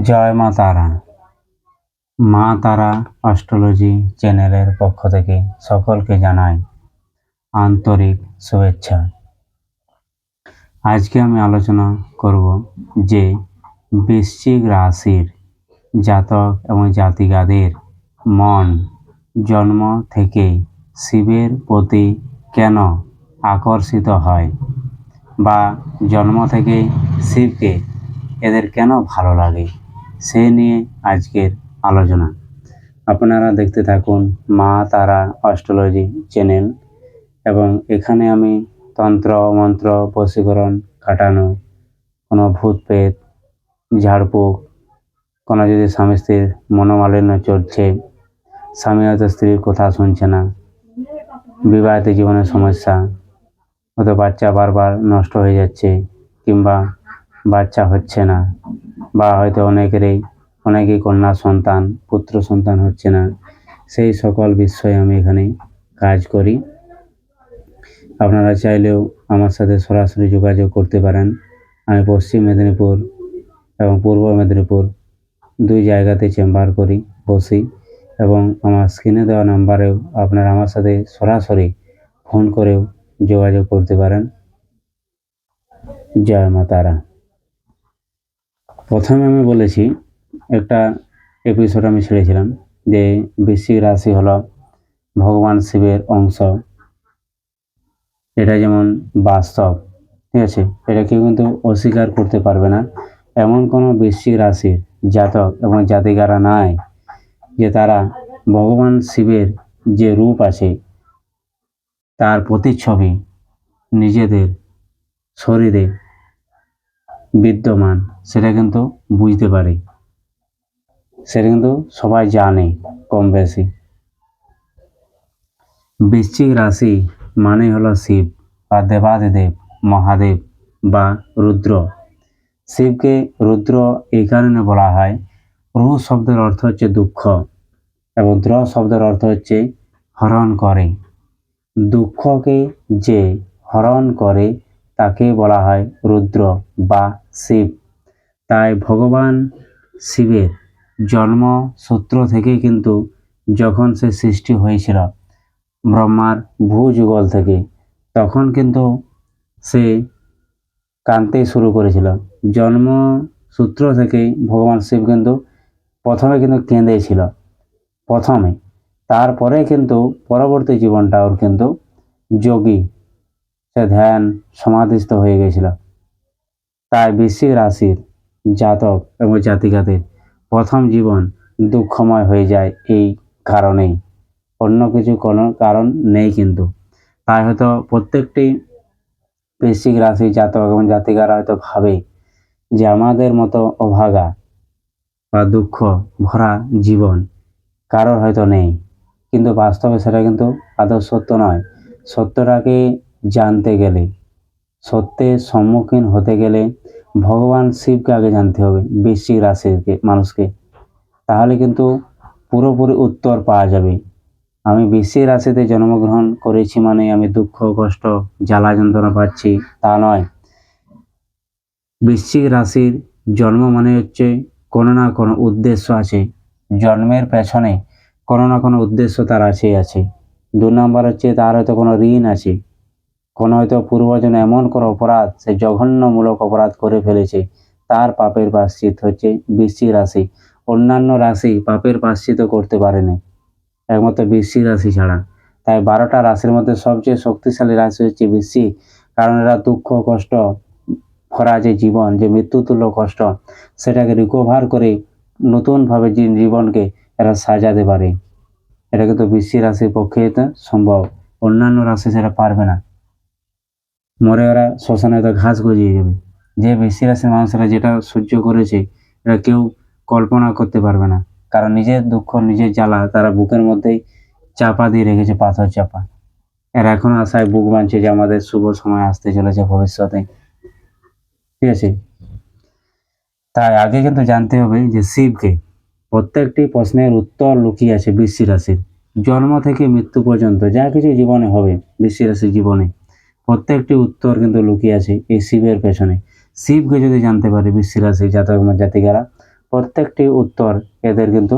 জয় মা তারা। মা তারা অস্ট্রোলজি চ্যানেলের পক্ষ থেকে সকলকে জানাই আন্তরিক শুভেচ্ছা। আজকে আমি আলোচনা করব যে বৃশ্চিক রাশির জাতক এবং জাতিকাদের মন জন্ম থেকেই শিবের প্রতি কেন আকর্ষিত হয় বা জন্ম থেকেই শিবকে এদের কেন ভালো লাগে? সে নিয়ে আজকের আলোচনা। আপনারা দেখতে থাকুন মা তারা অস্ট্রোলজি চ্যানেল এবং এখানে আমি তন্ত্র, মন্ত্র, বশীকরণ কাটানো, কোনো ভূত পেত ঝাড়ফুঁক, কোনো যদি স্বামী স্ত্রীর মনোমালিন্য চলছে স্বামী হয়তো স্ত্রীর কথা শুনছে না, বিবাহিত জীবনের সমস্যা, হয়তো বাচ্চা বারবার নষ্ট হয়ে যাচ্ছে কিংবা বাচ্চা হচ্ছে না। বা হয়তো অনেকেরই, অনেকেই কন্যা সন্তান, পুত্র সন্তান হচ্ছে না। সেই সকল বিষয়ে আমি এখানে কাজ করি। আপনারা চাইলেও আমার সাথে সরাসরি যোগাযোগ করতে পারেন। আমি পশ্চিম মেদিনীপুর এবং পূর্ব মেদিনীপুর দুই জায়গাতে চেম্বার করি, বসি এবং আমার স্ক্রিনে দেওয়া নাম্বারেও আপনারা আমার সাথে সরাসরি ফোন করেও যোগাযোগ করতে পারেন। জয় মা তারা। প্রথমে আমি বলেছি, একটা এপিসোড আমি ছেড়েছিলাম যে বৃশ্চিক রাশি হলো ভগবান শিবের অংশ। এটা যেমন বাস্তব, ঠিক আছে? এটা কেউ কিন্তু অস্বীকার করতে পারবে না। এমন কোনো বৃশ্চিক রাশির জাতক এবং জাতিকারা নাই যে তারা ভগবান শিবের যে রূপ আছে, তার প্রতিচ্ছবি নিজেদের শরীরে বিদ্যমান, সেটা কিন্তু বুঝতে পারে। সেটা কিন্তু সবাই জানে কম বেশি। বৃশ্চিক রাশি মানে হলো শিব বা দেবাদিদেব, মহাদেব বা রুদ্র। শিবকে রুদ্র এই কারণে বলা হয়। রু শব্দের অর্থ হচ্ছে দুঃখ এবং দ্র শব্দের অর্থ হচ্ছে হরণ করে। দুঃখকে যে হরণ করে তাকে বলা হয় রুদ্র বা শিব। তাই ভগবান শিবের জন্ম সূত্র থেকেই কিন্তু যখন সে সৃষ্টি হয়েছিল ব্রহ্মার ভূযুগল থেকে, তখন কিন্তু সে কাঁদতে শুরু করেছিল। জন্ম সূত্র থেকেই ভগবান শিব কিন্তু প্রথমে কিন্তু কেঁদেছিল প্রথমে। তারপরে কিন্তু পরবর্তী জীবনটা ওর কিন্তু যোগী সে ধ্যান সমাধিস্থ হয়ে গেছিল। তাই বৃশ্চিক রাশির জাতক এবং জাতিকাদের প্রথম জীবন দুঃখময় হয়ে যায় এই কারণেই। অন্য কিছু কোনো কারণ নেই কিন্তু। তাই হয়তো প্রত্যেকটি বৃশ্চিক রাশি জাতক এবং জাতিকারা হয়তো ভাবে যে আমাদের মতো অভাগা বা দুঃখ ভরা জীবন কারোর হয়তো নেই। কিন্তু বাস্তবে সেটা কিন্তু আদৌ সত্য নয়। সত্যটাকে জানতে গেলে, সত্যের সম্মুখীন হতে গেলে ভগবান শিবকে আগে জানতে হবে, বৃশ্চিক রাশিকে, মানুষকে। তাহলে কিন্তু পুরোপুরি উত্তর পাওয়া যাবে। আমি বৃশ্চিক রাশিতে জন্মগ্রহণ করেছি মানে আমি দুঃখ, কষ্ট, জ্বালা যন্ত্রণা পাচ্ছি, তা নয়। বৃশ্চিক রাশির জন্ম মানে হচ্ছে কোনো না কোনো উদ্দেশ্য আছে, জন্মের পেছনে কোনো না কোনো উদ্দেশ্য তার আছেই আছে। দু নম্বর হচ্ছে তার হয়তো কোনো ঋণ আছে কোনো হয়তো পূর্বজন এমন কোনো অপরাধ সে জঘন্যমূলক অপরাধ করে ফেলেছে। তার পাপের প্রাশ্চিত হচ্ছে বৃশ্চিক রাশি। অন্যান্য রাশি পাপের প্রাশ্চিত করতে পারেনি একমাত্র বৃশ্চিক রাশি ছাড়া। তাই বারোটা রাশির মধ্যে সবচেয়ে শক্তিশালী রাশি হচ্ছে বৃশ্চিক, কারণ এরা দুঃখ, কষ্ট, ভরা যে জীবন, যে মৃত্যুতুল্য কষ্ট, সেটাকে রিকভার করে নতুনভাবে জীবনকে এরা সাজাতে পারে। এটা কিন্তু বৃশ্চিক রাশির পক্ষে সম্ভব। অন্যান্য রাশি সেটা পারবে না। মরে ওরা শ্মশানে তো ঘাস গজিয়ে যাবে। যে বৃশ্চিক রাশির মানুষেরা যেটা সহ্য করেছে, এটা কেউ কল্পনা করতে পারবে না। কারণ নিজের দুঃখ, নিজের জ্বালা তারা বুকের মধ্যেই চাপা দিয়ে রেখেছে, পাথর চাপা। এর এখন আশায় বুক বাঁধছে যে আমাদের শুভ সময় আসতে চলেছে ভবিষ্যতে। ঠিক আছে? তাই আগে কিন্তু জানতে হবে যে শিবকে প্রত্যেকটি প্রশ্নের উত্তর লুকিয়ে আছে বৃশ্চিক রাশির। জন্ম থেকে মৃত্যু পর্যন্ত যা কিছু জীবনে হবে বৃশ্চিক রাশির জীবনে। প্রত্যেকটি উত্তর কিন্তু লুকিয়ে আছে এই শিবের পেছনে। শিবকে যদি জানতে পারে রাশির জাতক জাতিকারা, প্রত্যেকটি উত্তর এদের কিন্তু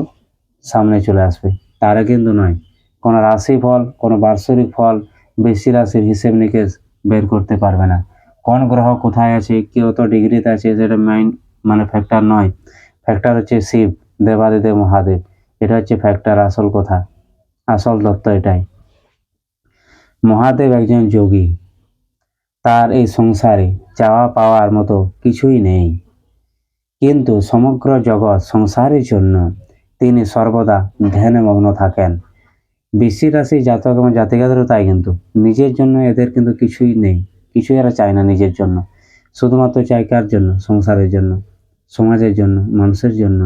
সামনে চলে আসবে। তারা কিন্তু নয়। কোনো রাশি ফল কোনো বার্ষিক ফল বেশি রাশির হিসেব নিকেশ বের করতে পারবে না। কোন গ্রহ কোথায় আছে কি কত ডিগ্রিতে আছে, সেটা মেইন মানে ফ্যাক্টর নয়। ফ্যাক্টর হচ্ছে শিব, দেবাদিদেব, মহাদেব। এটা হচ্ছে ফ্যাক্টর আসল কথা। আসল তত্ত্ব এটাই। মহাদেব একজন যোগী। তার এই সংসারে চাওয়া পাওয়ার মতো কিছুই নেই। কিন্তু সমগ্র জগৎ সংসারের জন্য তিনি সর্বদা ধ্যানে মগ্ন থাকেন। বৃশ্চিক রাশি জাতক এবং জাতিকাদেরও তাই কিন্তু নিজের জন্য এদের কিন্তু কিছুই নেই। কিছুই এরা চায় না নিজের জন্য। শুধুমাত্র চায় কার জন্য? সংসারের জন্য, সমাজের জন্য, মানুষের জন্য।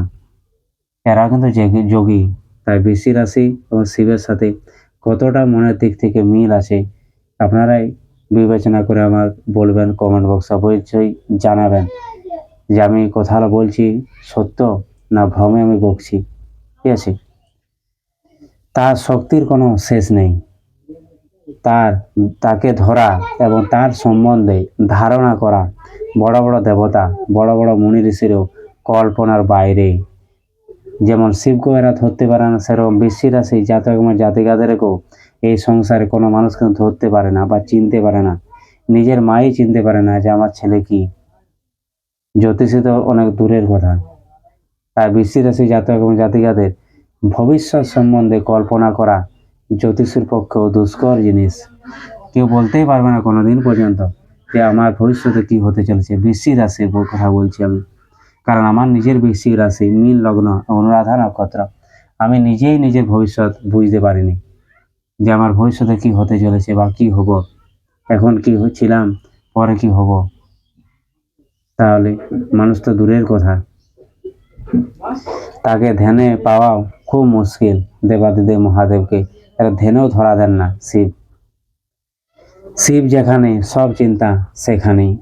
এরা কিন্তু যোগী তাই বৃশ্চিক রাশি এবং শিবের সাথে কতটা মনের দিক থেকে মিল আছে, আপনারাই বিবেচনা করে আমার বলবেন কমেন্ট বক্সে অবশ্যই জানাবেন যে আমি কথাটা বলছি সত্য না ভ্রমে আমি বকছি ঠিক আছে? তার শক্তির কোনো শেষ নেই। তার, তাকে ধরা এবং তার সম্বন্ধে ধারণা করা বড় বড় দেবতা, বড় বড় মুনি ঋষিরও কল্পনার বাইরে। যেমন শিবকে এরা ধরতে পারে না সেরকম বৃশ্চিক রাশি জাতক এবং জাতিকাদেরকেও এই সংসারে কোনো মানুষ কিন্তু ধরতে পারে না বা চিনতে পারে না। নিজের মাই চিনতে পারে না যে আমার ছেলে কি। জ্যোতিষী তো অনেক দূরের কথা। তাই বৃশ্চিক রাশি জাতক এবং জাতিকাদের ভবিষ্যৎ সম্বন্ধে কল্পনা করা জ্যোতিষীর পক্ষেও দুষ্কর জিনিস। কেউ বলতেই পারবে না কোনোদিন পর্যন্ত যে আমার ভবিষ্যতে কি হতে চলেছে। বৃশ্চিক রাশির কথা বলছি আমি। কারণ আমার নিজের বৃশ্চিক রাশি নীল লগ্ন, অনুরাধা নক্ষত্র। আমি নিজেই নিজের ভবিষ্যৎ বুঝতে পারিনি। যে আমার ভবিষ্যতে কি হতে চলেছে বা কি হব? এখন কি হচ্ছিলাম? পরে কি হব? তাহলে মানুষ তো দূরের কথা। তাকে ধ্যানে পাওয়াও খুব মুশকিল, দেবাদিদেব মহাদেবকে। এরা ধ্যানেও ধরা দেন না শিব। শিব যেখানে, সব চিন্তা সেখানেই।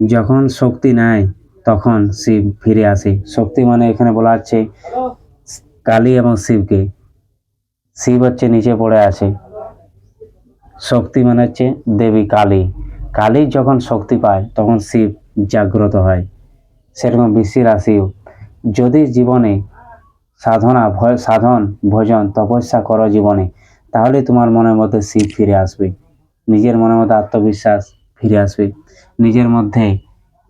যখন শক্তি নাই, তখন শিব ফিরে আসে। শক্তি মানে এখানে বলা হচ্ছে কালী এবং শিবকে। শিব হচ্ছে নিচে পড়ে আছে। শক্তি মানে হচ্ছে দেবী কালী। কালী যখন শক্তি পায়, তখন শিব জাগ্রত হয়। সেরকম বৃষ্টি রাশিও। যদি জীবনে সাধনা, ভয়, সাধন, ভোজন, তপস্যা করো জীবনে, তাহলে তোমার মনের মধ্যে শিব ফিরে আসবে। নিজের মনের মধ্যে আত্মবিশ্বাস ফিরে আসবে। নিজের মধ্যে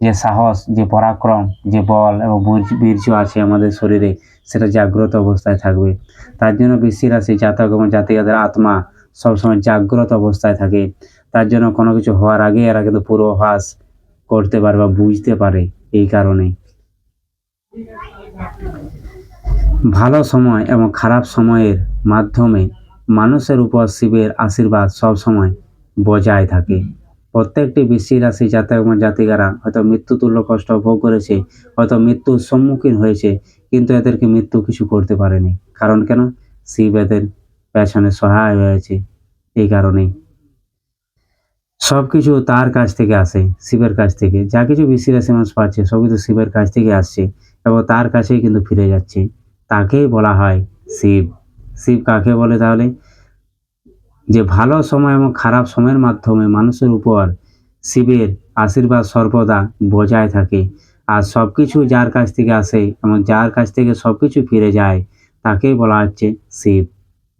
যে সাহস, যে পরাক্রম, যে বল এবং বীর্য আছে আমাদের শরীরে, সেটা জাগ্রত অবস্থায় থাকবে। তার জন্য বৃষ্টি রাশি জাতক এবং জাতিকাদের আত্মা সবসময় জাগ্রত অবস্থায় থাকে। তার জন্য কোনো কিছু হওয়ার আগে এরা কিন্তু পূর্বাভাস করতে পারে বা বুঝতে পারে এই কারণে। ভালো সময় এবং খারাপ সময়ের মাধ্যমে মানুষের উপর শিবের আশীর্বাদ সব সময় বজায় থাকে। প্রত্যেকটি বৃশ্চিক রাশি জাতক এবং জাতিকারা হয়তো মৃত্যুতুল্য কষ্ট ভোগ করেছে, হয়তো মৃত্যুর সম্মুখীন হয়েছে, কিন্তু এদেরকে মৃত্যু কিছু করতে পারেনি। কারণ কেন? শিব এদের পেছনে সহায় হয়েছে এই কারণেই। সব কিছু তার কাছ থেকে আসে, শিবের কাছ থেকে। যা কিছু বৃশ্চিক রাশি মানুষ পাচ্ছে সব কিছু শিবের কাছ থেকে আসছে এবং তার কাছেই কিন্তু ফিরে যাচ্ছে। তাকেই বলা হয় শিব। শিব কাকে বলে তাহলে? যে ভালো সময় এবং খারাপ সময়ের মাধ্যমে মানুষের উপর শিবের আশীর্বাদ সর্বদা বজায় থাকে। আর সব কিছু যার কাছ থেকে আসে এবং যার কাছ থেকে সব কিছু ফিরে যায়, তাকেই বলা হচ্ছে শিব।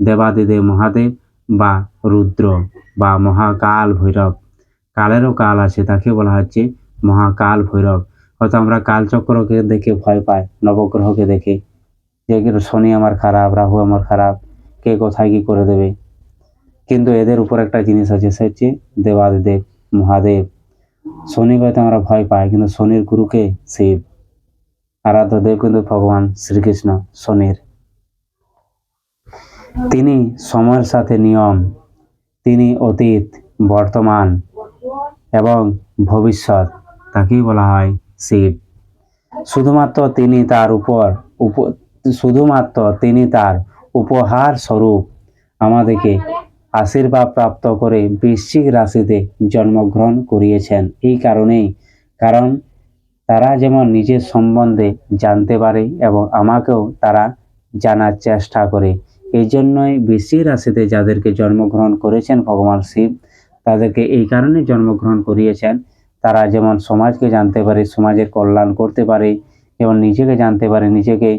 দেবাদিদেব মহাদেব বা রুদ্র বা মহাকাল ভৈরব। কালেরও কাল আছে, তাকে বলা হচ্ছে মহাকাল ভৈরব। হয়তো আমরা কালচক্রকে দেখে ভয় পাই, নবগ্রহকে দেখে। যে শনি আমার খারাপ, রাহু আমার খারাপ, কে কোথায় কী করে দেবে? কিন্তু এদের উপর একটা জিনিস আছে, সে হচ্ছে দেবাদিদেব, মহাদেব। শনি হয়তো আমরা ভয় পাই, কিন্তু শনির গুরুকে শিব। আরাধ্য দেব কিন্তু ভগবান শ্রীকৃষ্ণ, শনির। তিনি সময়ের সাথে নিয়ম, তিনি অতীত, বর্তমান এবং ভবিষ্যৎ, তাকেই বলা হয় শিব। শুধুমাত্র তিনি তার উপর উপ- শুধুমাত্র তিনি তার উপহার স্বরূপ আমাদেরকে আশীর্বাদ প্রাপ্ত করে বৃশ্চিক রাশিতে জন্মগ্রহণ করিয়েছেন। এই কারণেই, কারণ তারা যেমন নিজের সম্বন্ধে জানতে পারে এবং আমাকেও তারা জানার চেষ্টা করে। এই জন্যই বৃশ্চিক রাশিতে যাদেরকে জন্মগ্রহণ করেছেন ভগবান শিব, তাদেরকে এই কারণে জন্মগ্রহণ করিয়েছেন। তারা যেমন সমাজকে জানতে পারে, সমাজের কল্যাণ করতে পারে, এবং নিজেকে জানতে পারে, নিজেকে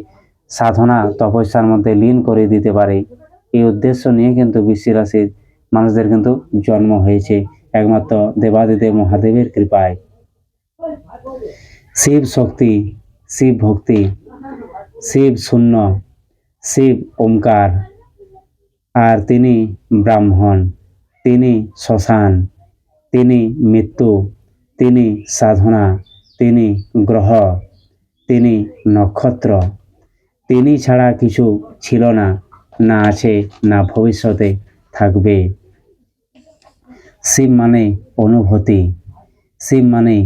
সাধনা, তপস্যার মধ্যে লীন করে দিতে পারে। এই উদ্দেশ্য নিয়ে কিন্তু বৃশ্চিক রাশির মানুষদের কিন্তু জন্ম হয়েছে। একমাত্র দেবাদিদেব মহাদেবের কৃপায়। শিব শক্তি, শিব ভক্তি, শিব শূন্য, শিব ওমকার, আর তিনি ব্রাহ্মণ, তিনি শ্মশান, তিনি মৃত্যু, তিনি সাধনা, তিনি গ্রহ, তিনি নক্ষত্র। তিনি ছাড়া কিছু ছিল না। না আছে, না ভবিষ্যতে থাকবে। শিব মানে অনুভূতি, শিব মানে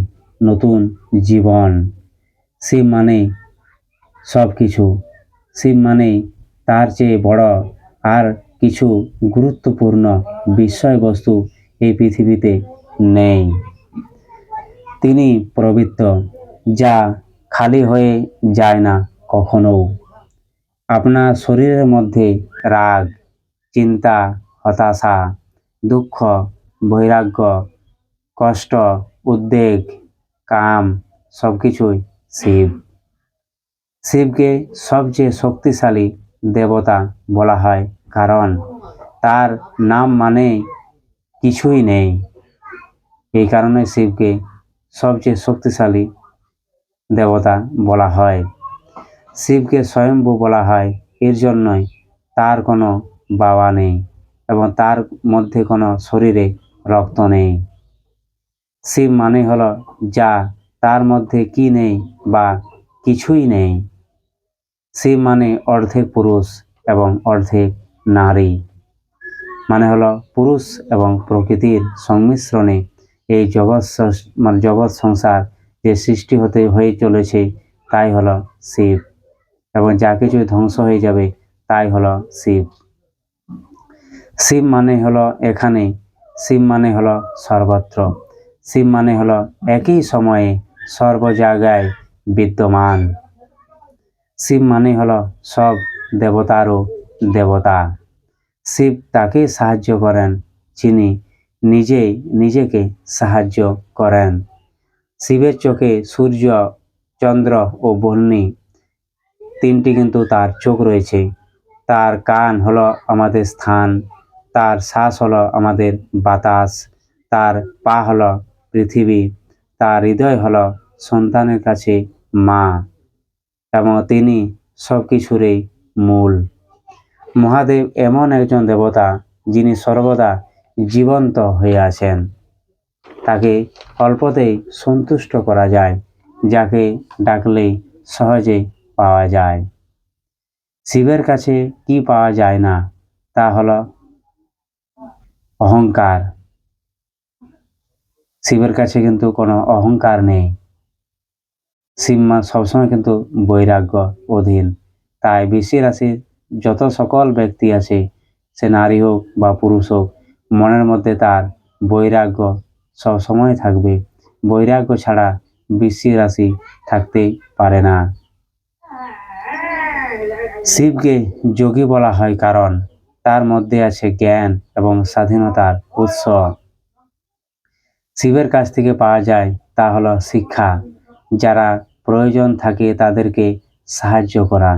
নতুন জীবন, শিব মানে সব কিছু শিব মানে তার চেয়ে বড় আর কিছু গুরুত্বপূর্ণ বিষয়বস্তু এই পৃথিবীতে নেই। তিনি প্রবৃত্ত, যা খালি হয়ে যায় না কখনো আপনার শরীরের মধ্যে রাগ, চিন্তা, হতাশা, দুঃখ, বৈরাগ্য, কষ্ট, উদ্বেগ, কাম সব কিছুই শিব। শিবকে সবচেয়ে শক্তিশালী দেবতা বলা হয় কারণ তার নাম মানে কিছুই নেই। এই কারণে শিবকে সবচেয়ে শক্তিশালী দেবতা বলা হয়। শিবকে স্বয়ম্ভু বলা হয়। এর জন্যই তার কোনো বাবা নেই এবং তার মধ্যে কোনো শরীরে রক্ত নেই। শিব মানে হলো যা, তার মধ্যে কি নেই বা কিছুই নেই। শিব মানে অর্ধেক পুরুষ এবং অর্ধেক নারী। মানে হলো পুরুষ এবং প্রকৃতির সংমিশ্রণে এই জগৎ মানে জগৎ সংসার যে সৃষ্টি হতে হয়ে চলেছে, তাই হলো শিব। এবং যা কিছু ধ্বংস হয়ে যাবে, তাই হলো শিব। শিব মানে হলো এখানে, শিব মানে হলো সর্বত্র। শিব মানে হলো একই সময়ে সর্ব জায়গায় বিদ্যমান। শিব মানে হলো সব দেবতারও দেবতা। শিব তাকে সাহায্য করেন, যিনি নিজেই নিজেকে সাহায্য করেন। শিবের চোখে সূর্য, চন্দ্র ও বহ্নি তিনটি কিন্তু তার চোখ রয়েছে। তার কান হলো আমাদের স্থান, তার শ্বাস হলো আমাদের বাতাস, তার পা হলো পৃথিবী, তার হৃদয় হলো সন্তানের কাছে মা এবং তিনি সব কিছুরই মূল। মহাদেব এমন একজন দেবতা যিনি সর্বদা জীবন্ত হয়ে আছেন। তাকে অল্পতেই সন্তুষ্ট করা যায়, যাকে ডাকলেই সহজে পাওয়া যায়। শিবের কাছে কি পাওয়া যায় না, তা হল অহংকার। শিবের কাছে কিন্তু কোনো অহংকার নেই। শিব মা সবসময় কিন্তু বৈরাগ্য অধীন। তাই বিশ্বের রাশির যত সকল ব্যক্তি আছে, সে নারী হোক বা পুরুষ হোক, মনের মধ্যে তার বৈরাগ্য সবসময় থাকবে। বৈরাগ্য ছাড়া বিশ্বের রাশি থাকতে পারে না। শিবকে যোগী বলা হয় কারণ তার মধ্যে আছে জ্ঞান এবং স্বাধীনতার উৎস। শিবের কাছ থেকে পাওয়া যায় তা হলো শিক্ষা। যারা প্রয়োজন থাকে তাদেরকে সাহায্য করা।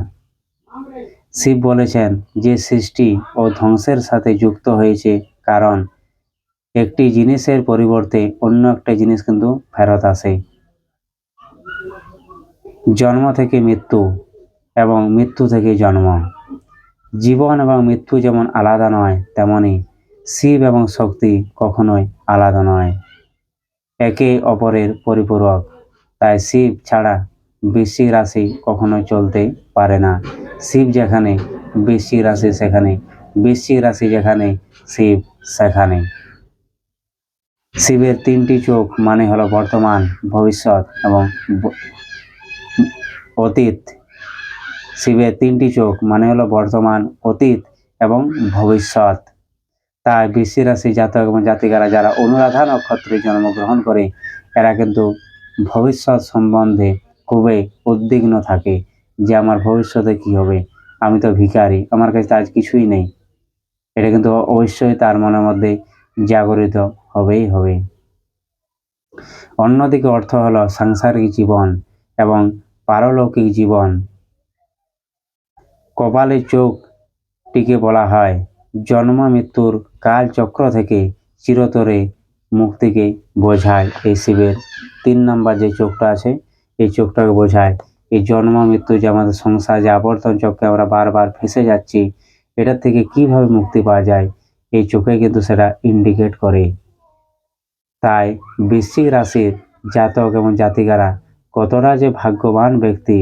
শিব বলেছেন যে সৃষ্টি ও ধ্বংসের সাথে যুক্ত হয়েছে কারণ একটি জিনিসের পরিবর্তে অন্য একটা জিনিস কিন্তু ফেরত আসে। জন্ম থেকে মৃত্যু। এবং মৃত্যু থেকে জন্ম। জীবন এবং মৃত্যু যেমন আলাদা নয়, তেমনি শিব এবং শক্তি কখনোই আলাদা নয়। একে অপরের পরিপূরক। তাই শিব ছাড়া বৃশ্চিক রাশি কখনোই চলতে পারে না। শিব যেখানে, বৃশ্চিক রাশি সেখানে, বৃশ্চিক রাশি যেখানে, শিব সেখানে। শিবের তিনটি চোখ মানে হলো বর্তমান, ভবিষ্যৎ এবং অতীত। শিবের তিনটি চোখ মানে হলো বর্তমান, অতীত এবং ভবিষ্যৎ। তাই বৃশ্চিক রাশি জাতক এবং জাতিকারা যারা অনুরাধা নক্ষত্রে জন্মগ্রহণ করে, এরা কিন্তু ভবিষ্যৎ সম্বন্ধে খুবই উদ্বিগ্ন থাকে যে আমার ভবিষ্যতে কি হবে। আমি তো ভিখারি, আমার কাছে আজ কিছুই নেই। এটা কিন্তু অবশ্যই তার মনের মধ্যে জাগরিত হবেই হবে। অন্যদিকে অর্থ হলো সাংসারিক জীবন এবং পারলৌকিক জীবন। কপালের চোখটিকে বলা হয়। জন্ম মৃত্যুর কালচক্র থেকে চিরতরে মুক্তিকে বোঝায় এই শিবের। তিন নাম্বার যে চোখটা আছে, এই চোখটাকে বোঝায়। এই জন্ম মৃত্যু যে আমাদের সংসার, যে আবর্তন চক্রে আমরা বারবার ফেসে যাচ্ছি এটার থেকে কীভাবে মুক্তি পাওয়া যায়, এই চোখে কিন্তু সেটা ইন্ডিকেট করে। তাই বৃশ্চিক রাশির জাতক এবং জাতিকারা কতটা যে ভাগ্যবান ব্যক্তি,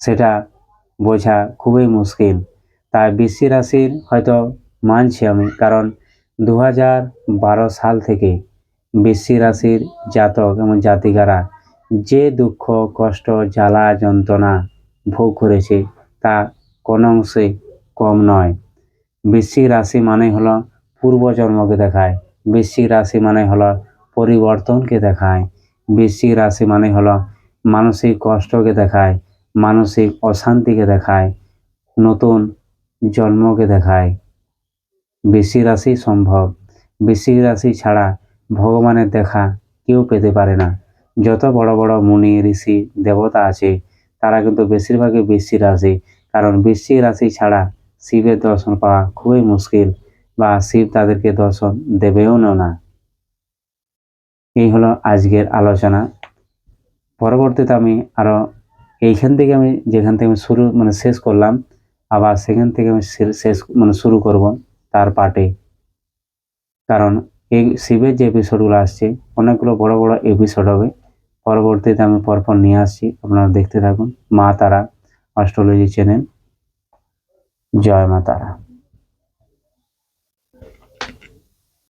সেটা বোঝা খুবই মুশকিল। তাই বৃশ্চিক রাশির হয়তো মানছি আমি, কারণ দু বারো সাল থেকে বৃশ্চিক রাশির জাতক এবং জাতিকারা যে দুঃখ, কষ্ট, জ্বালা, যন্ত্রণা ভোগ করেছে তা কোনো অংশে কম নয়। বৃশ্চিক রাশি মানে হলো পূর্বজন্মকে দেখায়, বৃশ্চিক রাশি মানে হলো পরিবর্তনকে দেখায়, বৃশ্চিক রাশি মানে হলো মানসিক কষ্টকে দেখায় মানসিক অশান্তিকে দেখায়, নতুন জন্মকে দেখায়। বৃশ্চিক রাশি সম্ভব। বৃশ্চিক রাশি ছাড়া ভগবানের দেখা কেউ পেতে পারে না। যত বড় বড় মুনি, ঋষি, দেবতা আছে, তারা কিন্তু বেশিরভাগই বৃশ্চিক রাশি। কারণ বৃশ্চিক রাশি ছাড়া শিবের দর্শন পাওয়া খুবই মুশকিল বা শিব তাদেরকে দর্শন দেবেও না। এই হলো আজকের আলোচনা। পরবর্তীতে আমি আরও এইখান থেকে আমি যেখান থেকে আমি শুরু মানে শেষ করলাম, আবার সেখান থেকে আমি শেষ মানে শুরু করব তার পার্টে। কারণ এই শিবের যে এপিসোডগুলো আসছে, অনেকগুলো বড় বড় এপিসোড হবে। পরবর্তীতে আমি পরপর নিয়ে আসছি, আপনারা দেখতে থাকুন। মা তারা অস্ট্রোলজি চ্যানেল জয় মা তারা।